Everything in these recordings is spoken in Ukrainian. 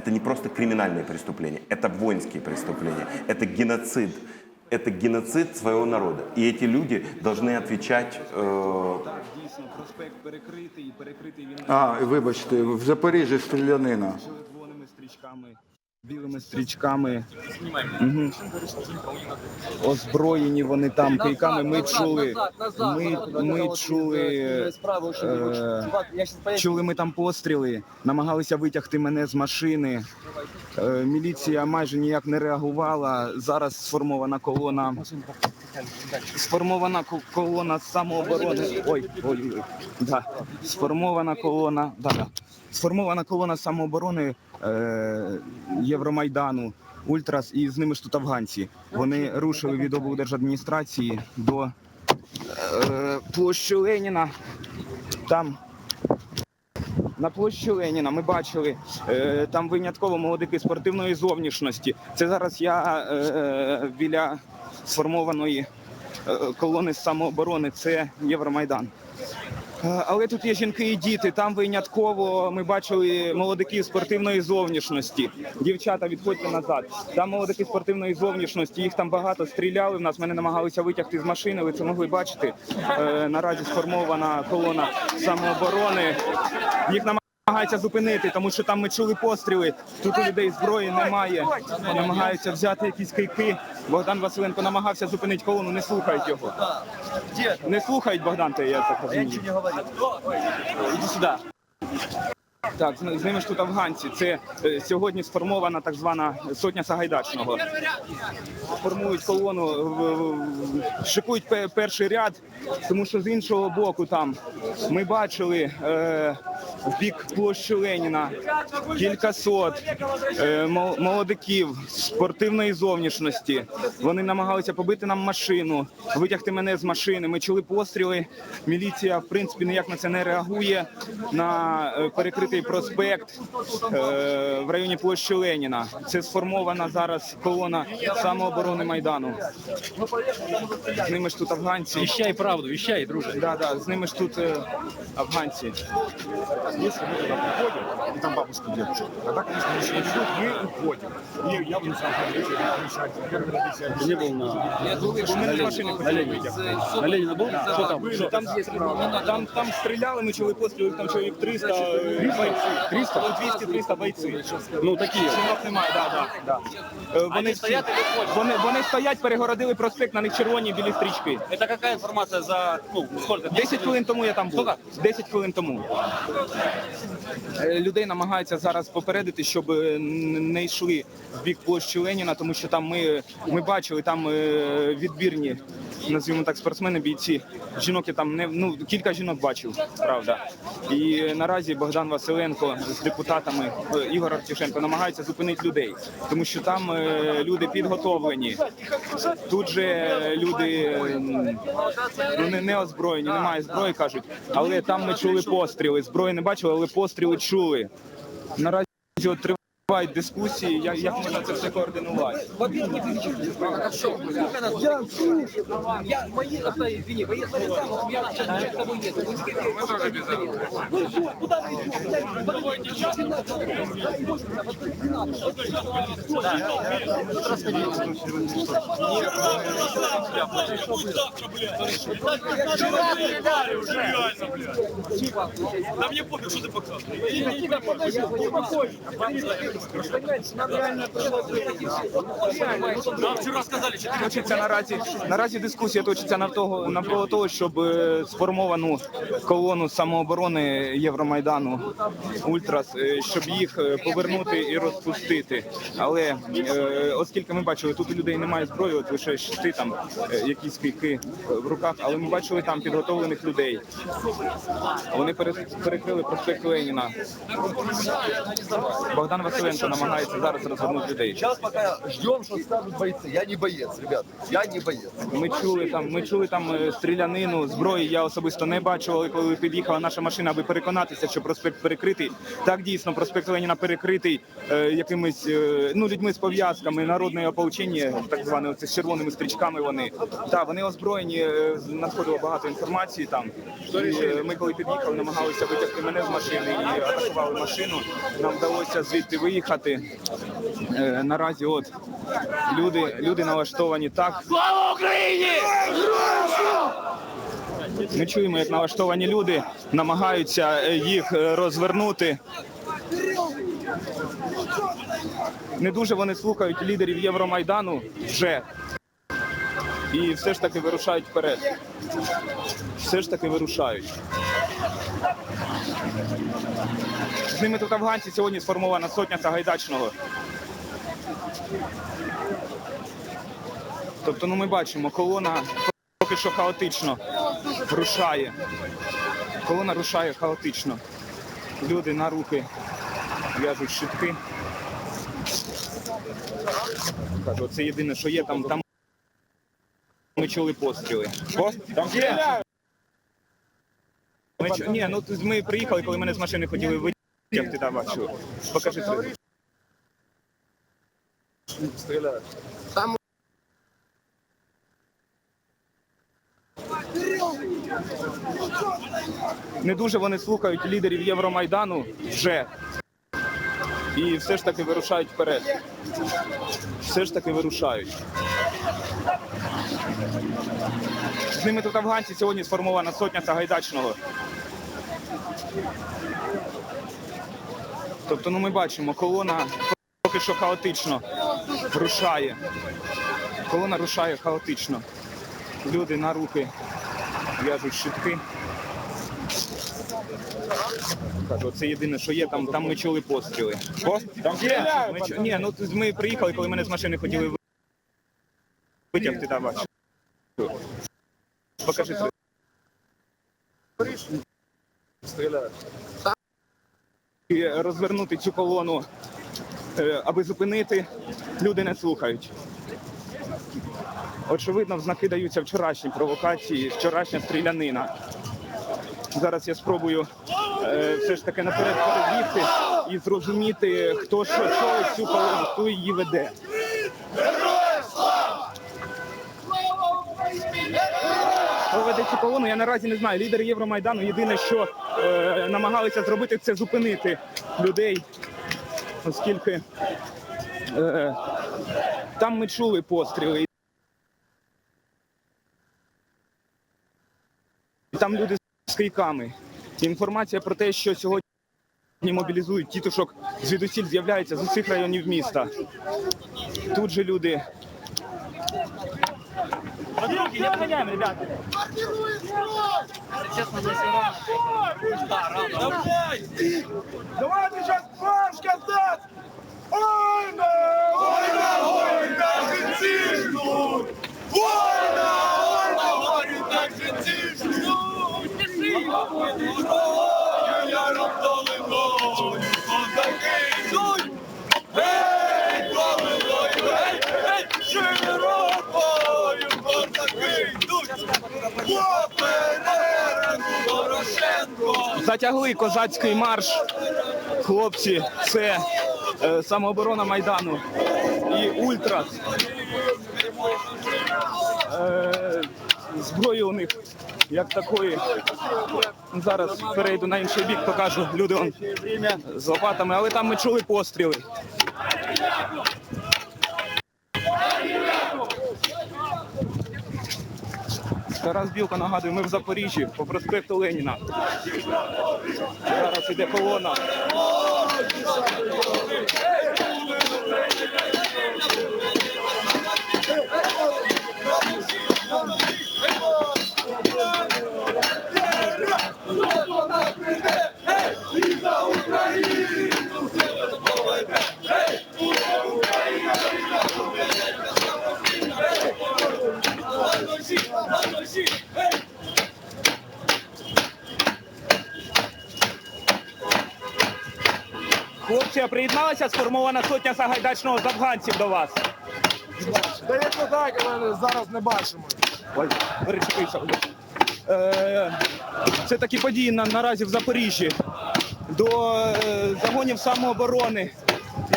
Это не просто криминальные преступления, это воинские преступления, это геноцид. Это геноцид своего народа. И эти люди должны отвечать э, Дійсно, проспект перекритий, перекритий він А, вибачте, в Запоріжжі стрілянина. червоними стрічками, білими стрічками. Угу. Озброєні вони там кийками. Ми чули, ми, ми чули, е, чули ми там постріли, намагалися витягти мене з машини. Е, Міліція майже ніяк не реагувала. Зараз сформована колона. Сформована колона самооборони. Ой, ой, ой. Да. Сформована колона. Да, да. Сформована колона самооборони е, Євромайдану. Ультрас і з ними ж тут афганці. Вони рушили від облдержадміністрації до е, площі Леніна. Там на площі Леніна ми бачили е, там винятково молодики спортивної зовнішності. Це зараз я е, біля сформованої е, колони самооборони. Це Євромайдан. Е, Але тут є жінки і діти. Там винятково ми бачили молодиків спортивної зовнішності. Дівчата, відходьте назад. Там молодики спортивної зовнішності. Їх там багато стріляли. В нас мене намагалися витягти з машини. Ви це могли бачити. Е, Наразі сформована колона самооборони. Їх намагаються зупинити, тому що там ми чули постріли. Тут у людей зброї немає. Намагаються взяти якісь кийки. Богдан Василенко намагався зупинити колону. Не слухають його. Не слухають Богдан, те, я так розумію. Іди сюди. Так, з ними ж тут афганці. Це е, сьогодні сформована так звана сотня Сагайдачного. Формують колону, шикують перший ряд, тому що з іншого боку там ми бачили е, в бік площі Леніна кількасот е, молодиків спортивної зовнішності. Вони намагалися побити нам машину, витягти мене з машини. Ми чули постріли. Міліція, в принципі, ніяк на це не реагує. На е, перекритий проспект е, в районі площі Леніна. Це сформована зараз колона самооборони Майдану. З ними ж тут афганці. Вещай правду, вещай, друже. Да, да, з ними ж тут е, афганці. Если мы туда приходим, и там бабушка дедушка, тогда, конечно, мы еще идут, мы уходим. И я буду сам первый раз Ты не был на, Бо ми з машини на хотіли Ленина? витягти. На Ленина был? Что там? Что Там, там, там стріляли, ми чули постріли, там чоловік 300 е, 300? 200-300 бойців. Ну, такие. Жінок немає, да, да, да. Е, Вони, стоять, вони, вони стоять, перегородили проспект, на них червоні білі стрічки. Это какая информация за, ну, сколько? 10 хвилин тому я там був. 10 хвилин тому. Е, Людей намагаються зараз попередити, щоб е, н- не йшли в бік площі Леніна, тому що там ми, ми бачили там е, відбірні, назвімо так, спортсмени, бійці. Жінок я там не ну кілька жінок бачив, правда. І наразі Богдан Василенко з депутатами Ігор Артюшенко намагаються зупинити людей, тому що там е, люди підготовлені. Тут же е, люди ну, не, озброєні, немає зброї, кажуть. Але там ми чули постріли. Зброї не бачили, але постріли чули. Наразі от тривають дискусії, як, як можна це все координувати. Я мои оставь, извини, поехали там, у меня сейчас с тобой нет. Куда вы идете? Да мне пофиг, что ты показываешь. Точиться наразі наразі дискусія точиться навколо навколо того, щоб е, сформовану колону самооборони Євромайдану Ультрас, е, щоб їх е, повернути і розпустити. Але оскільки ми бачили, тут у людей немає зброї, от лише щити там якісь кийки в руках, але ми бачили там підготовлених людей. Вони перекрили проспект Леніна. Богдан Василенко намагається зараз розвернути людей. Сейчас пока ждем, что скажут бойцы. Я не боец, ребят. Я не боец. Ми чули там, ми чули там е, стрілянину, зброї. Я особисто не бачив, але коли під'їхала наша машина, аби переконатися, що проспект перекритий. Так дійсно, проспект Леніна перекритий е, якимись е, ну людьми з пов'язками народної ополчення, так зване, оце з червоними стрічками. Вони так, вони озброєні. е, Надходило багато інформації там. І, е, ми коли під'їхали, намагалися витягти мене з машини і атакували машину. Нам вдалося звідти вийти. Проїхати. Е, наразі от люди, люди налаштовані так. Слава Україні! Ми чуємо, як налаштовані люди намагаються е, їх е, розвернути. Не дуже вони слухають лідерів Євромайдану вже. І все ж таки вирушають вперед. Все ж таки вирушають. З ними тут афганці сьогодні сформована сотня Сагайдачного. Тобто, ну ми бачимо, колона поки що хаотично рушає. Колона рушає хаотично. Люди на руки в'яжуть щитки. Кажу, це єдине, що є там. Там ми постріли. Там. Ми, чу- ні, ну ми приїхали, коли мене з машини хотіли витягти, да, бачу. Покажи це. Не дуже вони слухають лідерів Євромайдану вже. І все ж таки вирушають вперед. Все ж таки вирушають. З ними тут афганці сьогодні сформована сотня Сагайдачного. Тобто, ну ми бачимо, колона поки що хаотично рушає. Колона рушає хаотично. Люди на руки в'яжуть щитки. Кажу, це єдине, що є, там, там ми чули постріли. Там є. Ми, чу- ні, ну ми приїхали, коли мене з машини хотіли витягти, да, бачу. Покажи. І розвернути цю колону, е, аби зупинити, люди не слухають. Очевидно, в знаки даються вчорашні провокації, вчорашня стрілянина. Зараз я спробую е, все ж таки наперед перебігти і зрозуміти, хто що чує цю колону, хто її веде. Хто веде цю колону, я наразі не знаю. Лідери Євромайдану єдине, що е, намагалися зробити, це зупинити людей, оскільки е, там ми чули постріли. Там люди з криками. Інформація про те, що сьогодні мобілізують тітушок звідусіль з'являється з усіх районів міста. Тут же люди. Не обганяємо, ребята. Давайте сейчас марш казать! Война! Война, война, жінці ждуть! Война, война, война, жінці ждуть! Я Затягли козацький марш. Хлопці, це е, самооборона Майдану і Ультрас. Е, зброї у них як такої. Зараз перейду на інший бік, покажу люди з лопатами, але там ми чули постріли. Тарас Білка нагадую, ми в Запоріжжі по проспекту Леніна. Зараз іде колона. Хлопці, приєдналася сформована сотня Сагайдачного з афганців до вас. Не так, але зараз не бачимо. Ой, перечепився. Е, Це такі події на, наразі в Запоріжжі. До е, загонів самооборони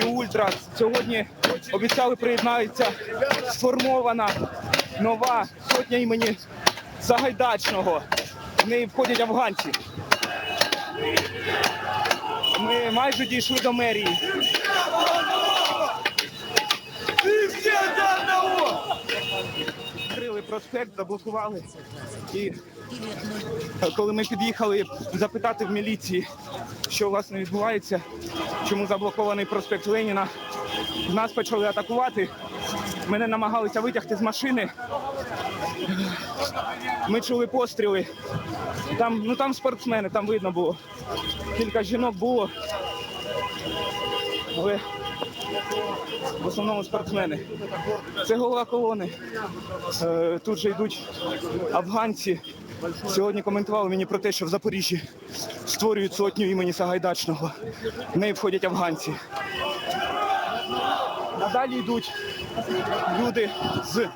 і Ультрас сьогодні обіцяли приєднатися сформована нова сотня імені Сагайдачного. В неї входять афганці. Ми майже дійшли до мерії. Крили проспект, заблокували. І коли ми під'їхали запитати в міліції, що власне відбувається, чому заблокований проспект Леніна, нас почали атакувати. Мене намагалися витягти з машини. Ми чули постріли. Там, ну там спортсмени, там видно було. Кілька жінок було. Але в основному спортсмени. Це голова колони. Е, Тут же йдуть афганці. Сьогодні коментували мені про те, що в Запоріжжі створюють сотню імені Сагайдачного. В неї входять афганці. А далі йдуть люди з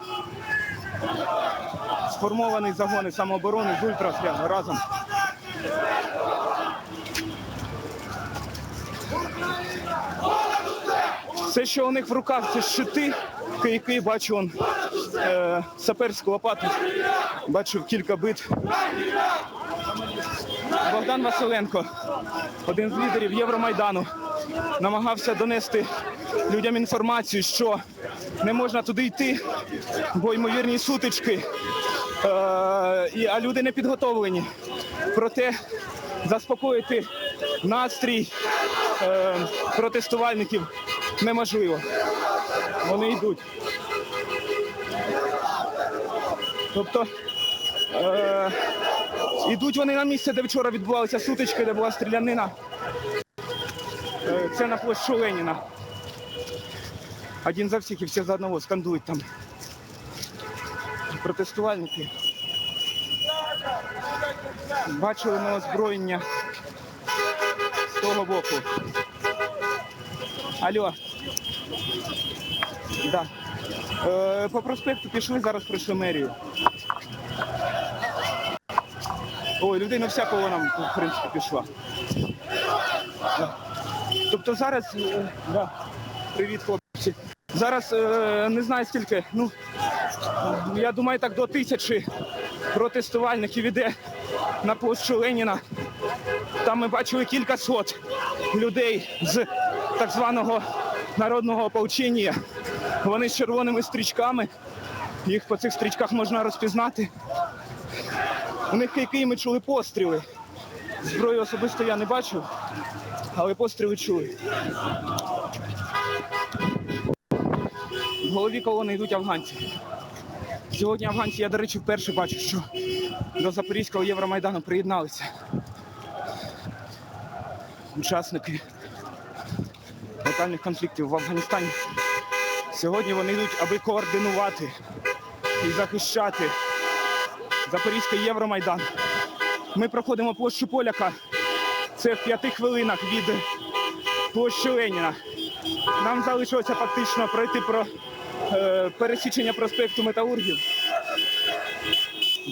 сформовані загони самооборони з ультрас разом. Все, що у них в руках, це щити, кийки, бачу он, е, саперську лопату, бачу кілька бит. Богдан Василенко, один з лідерів Євромайдану, намагався донести людям інформацію, що не можна туди йти, бо ймовірні сутички, а люди не підготовлені. Проте заспокоїти настрій е, протестувальників неможливо. Вони йдуть. Тобто е, йдуть вони на місце, де вчора відбувалися сутички, де була стрілянина. Е, це на площу Леніна. Один за всіх і всі за одного скандують там. Протестувальники. Бачили ми озброєння з того боку. Алло. Да. Е, по проспекту пішли, зараз прийшли мерію. Ой, людей на вся колона, в принципі, пішла. Да. Тобто зараз, е, да. Привіт, хлопці. Зараз е, не знаю скільки, ну я думаю, так до тисячі протестувальників іде на площу Леніна. Там ми бачили кілька сот людей з так званого народного ополчення. Вони з червоними стрічками. Їх по цих стрічках можна розпізнати. У них кийки ми чули постріли. Зброю особисто я не бачив, але постріли чули. В голові колони йдуть афганці. Сьогодні афганці, я, до речі, вперше бачу, що до Запорізького Євромайдану приєдналися. Учасники локальних конфліктів в Афганістані. Сьогодні вони йдуть, аби координувати і захищати Запорізький Євромайдан. Ми проходимо площу Поляка. Це в п'яти хвилинах від площі Леніна. Нам залишилося фактично пройти про пересічення проспекту Металургів,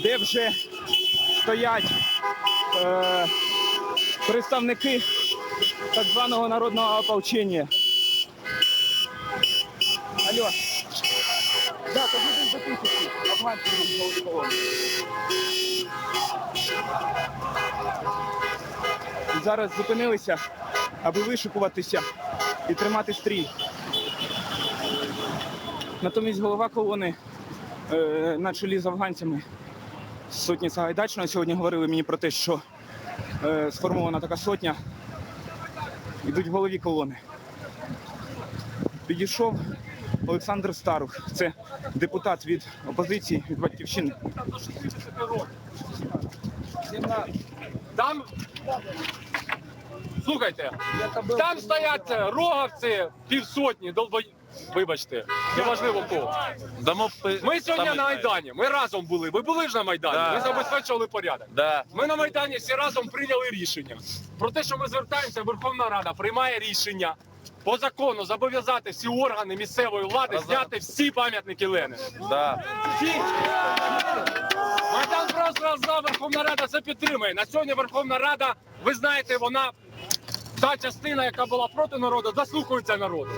де вже стоять е, представники так званого народного ополчення. Алло. Да, то буде за тисячі. Будуть голови. Зараз зупинилися, аби вишикуватися і тримати стрій. Натомість голова колони е, на чолі з афганцями сотні Сагайдачного сьогодні говорили мені про те, що е, сформована така сотня. Йдуть в голові колони. Підійшов Олександр Старух, це депутат від опозиції, від батьківщини. Там. Слухайте, там стоять роговці півсотні, долбо... Вибачте, неважливо кого. Дамо пи- Ми сьогодні на Майдані. Ми разом були. Ви були ж на Майдані? Да. Ми забезпечували порядок. Да. Ми на Майдані всі разом прийняли рішення про те, що ми звертаємося, Верховна Рада приймає рішення по закону зобов'язати всі органи місцевої влади Разом. зняти всі пам'ятники Ленина. Да. Всі. Майдан просто роздав, Верховна Рада це підтримує. На сьогодні Верховна Рада, ви знаєте, вона та частина, яка була проти народу, заслухається народу.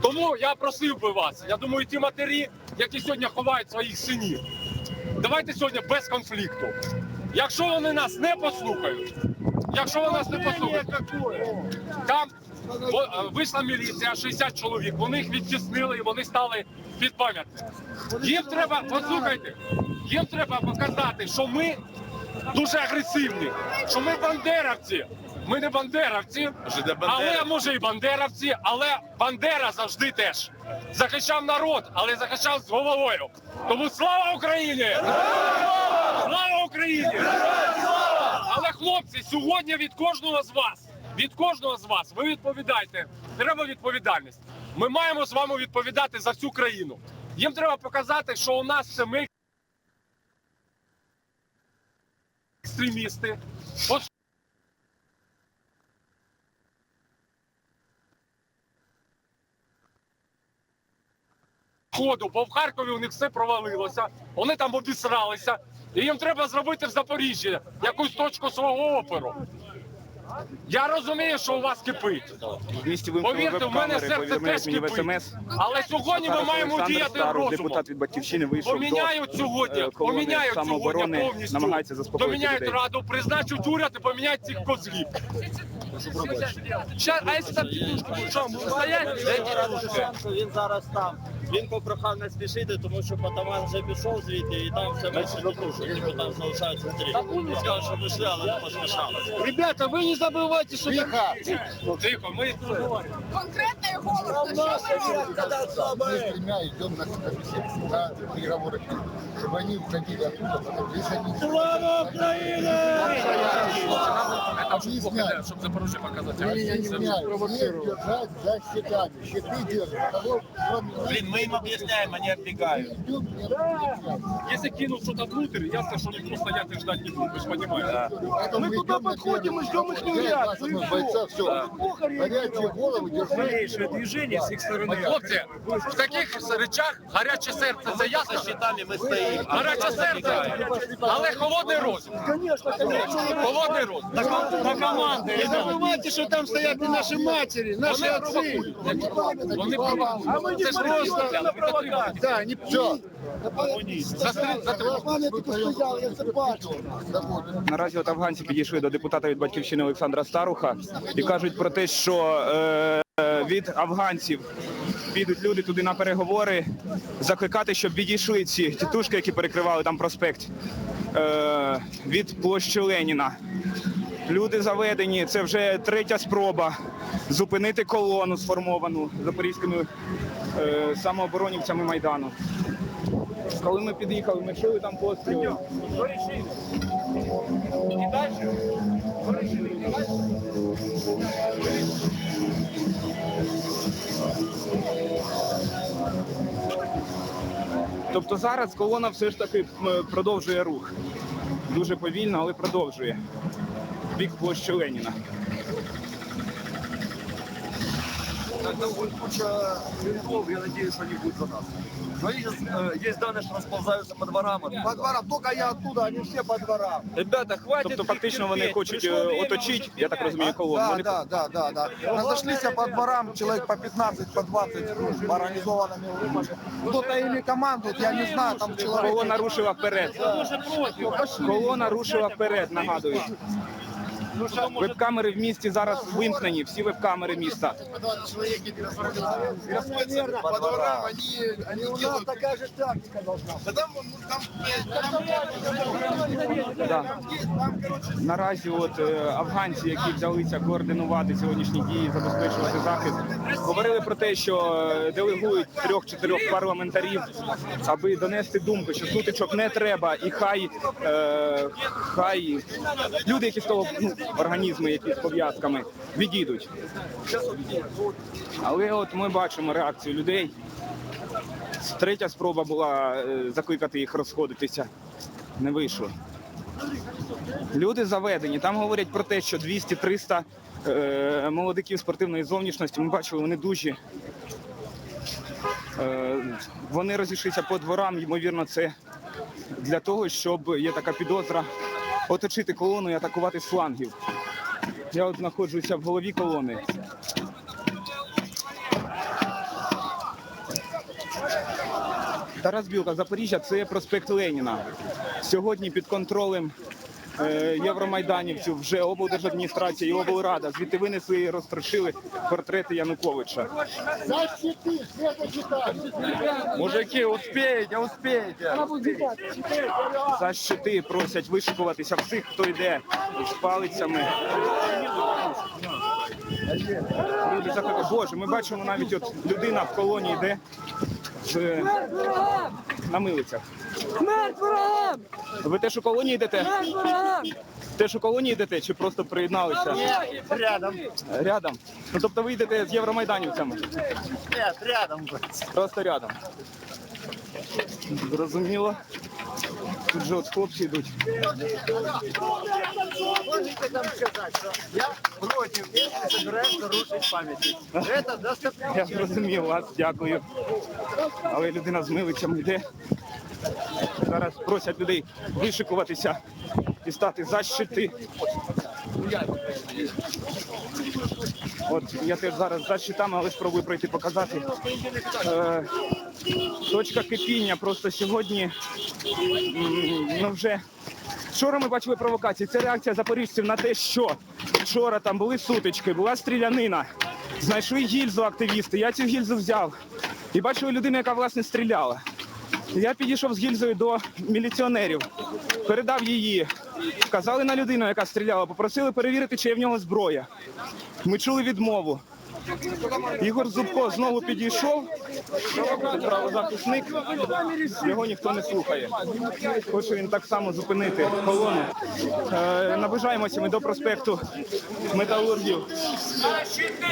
Тому я просив би вас. Я думаю, ті матері, які сьогодні ховають своїх синів, давайте сьогодні без конфлікту. Якщо вони нас не послухають, якщо вони нас не послухають, там вийшла міліція, 60 чоловік, вони їх відтіснили і вони стали під пам'ятник. Їм треба, послухайте, їм треба показати, що ми дуже агресивні, що ми бандеровці. Ми не бандеровці, але може і бандеровці, але Бандера завжди теж захищав народ, але захищав з головою. Тому слава Україні! Слава Україні! Але хлопці, сьогодні від кожного з вас, від кожного з вас, ви відповідаєте. Треба відповідальність. Ми маємо з вами відповідати за всю країну. Їм треба показати, що у нас це ми екстремісти. Ходу, бо в Харкові у них все провалилося, вони там обісралися, і їм треба зробити в Запоріжжі якусь точку свого опору. Я розумію, що у вас кипить. Повірте, в мене серце теж кипить. Але сьогодні ми маємо діяти розумом. депутат від Батьківщини, вийшов Поміняють сьогодні, е, поміняють сьогодні повністю. намагаються заспокоїти Поміняють людей. раду, призначуть уряд і поміняють цих козлів. Ща- а якщо там стоять? Він зараз там. Він попрохав не спішити, тому що Потаман вже пішов звідти і там все менше тітушок, типу там залишаються три. Він сказав, що пішли, але не поспішали. Ребята, вы не забывайте, что Тихо, ми конкретный голос. Что вы робите? Мы с тремя идем на, на переговоры, чтобы они уходили оттуда, потому что если они... Слава Украине! Объясняю. щоб Запорожжя показати. Я не меняю. Всех держать за щитами. Щиты держат. Кого, кроме нас, Блін, ми їм об'ясняємо, вони відбігають. мы идем, не объясняем. Если кинут что-то внутрь, ясно, что никто стоять и ждать не будет, вы же понимаете. Поэтому мы туда подходим и ждем их не бойца, все. Горячие головы держать. движение с их стороны. Хлопці, в таких речах гаряче серце, це ясно? Щитами ми стоїмо. Гаряче серце, але холодний розум. Конечно, конечно. Холодний розум. На команды. Не забывайте, что там стоят и наши матери, наши Вони отцы. провокують. Вони провокують. А мы не Це ж просто на не все. Наразі от афганці підійшли до депутата від батьківщини Олександра Старуха і кажуть про те, що е, від афганців підуть люди туди на переговори, закликати, щоб відійшли ці тітушки, які перекривали там проспект е, від площі Леніна. Люди заведені, це вже третя спроба зупинити колону сформовану запорізькими е, самооборонівцями Майдану. Коли ми під'їхали, ми чули там постріли. Тобто зараз колона все ж таки продовжує рух. Дуже повільно, але продовжує В Бік площі Леніна. Там будет куча винтов, я надеюсь, они будут за нас. Но они сейчас, э, есть данные, что расползаются по дворам. По дворам, только я оттуда, они все по дворам. Ребята, хватит Тобто фактично их вони терпеть. хочуть Пришло е, время оточити, я так розумію, колону. Да, Вони да, да, да, да. Разошлись по дворам, человек по 15, по 20, ну, по организованными группами. Кто-то или командует, я не знаю, там человек. Колона рушила вперед. Колона рушила вперед, нагадую. Веб-камери в місті зараз вимкнені, всі веб-камери міста. По дворам, они, У нас делают... такая же тактика должна там, ну, там, Да. Наразі от е, афганці, які взялися координувати сьогоднішні дії, забезпечувати захист, говорили про те, що е, делегують трьох-чотирьох парламентарів, аби донести думку, що сутичок не треба, і хай, е, хай люди, які з того ну, організми, які з пов'язками, відійдуть. Але от ми бачимо реакцію людей. Третя спроба була е, закликати їх розходитися. Не вийшло. Люди заведені. Там говорять про те, що 200-300 е, молодиків спортивної зовнішності. Ми бачили, вони дужі. Е, вони розійшлися по дворам. Ймовірно, це для того, щоб є така підозра оточити колону і атакувати з флангів. Я от знаходжуся в голові колони. Тарас Білка, Запоріжжя, це проспект Леніна. Сьогодні під контролем євромайданівців вже облдержадміністрація і облрада. Звідти винесли і розтрошили портрети Януковича. Мужики, успейте, успейте. За щити просять вишикуватися всіх, хто йде з палицями. Люди заходять. Боже, ми бачимо навіть от людина в колоні йде з, на милицях. Смерть ворогам! Ви теж у колонії йдете? Смерть ворогам! Теж у колонії йдете чи просто приєдналися? Ні, Рядом. Рядом. Ну тобто ви йдете з євромайданівцями? Нет, рядом. Просто рядом. Зрозуміло. Тут же от хлопці йдуть. Можете нам сказать, что я против, если собираешься рушить памятник. Это достаточно. Я зрозумів вас, дякую. Але людина з милицями йде. Зараз просять людей вишикуватися і стати за щити. От я теж зараз за щитами, але спробую пройти показати. Е, точка кипіння просто сьогодні ну вже Вчора ми бачили провокації. Це реакція запоріжців на те, що вчора там були сутички, була стрілянина. Знайшли гільзу активісти. Я цю гільзу взяв. І бачили людину, яка власне стріляла. Я підійшов з гільзою до міліціонерів, передав її. Вказали на людину, яка стріляла, попросили перевірити, чи є в нього зброя. Ми чули відмову. Ігор Зубко знову підійшов. Правозахисник. Його ніхто не слухає. Хоче він так само зупинити колону. Е, наближаємося ми до проспекту металургів. Защити!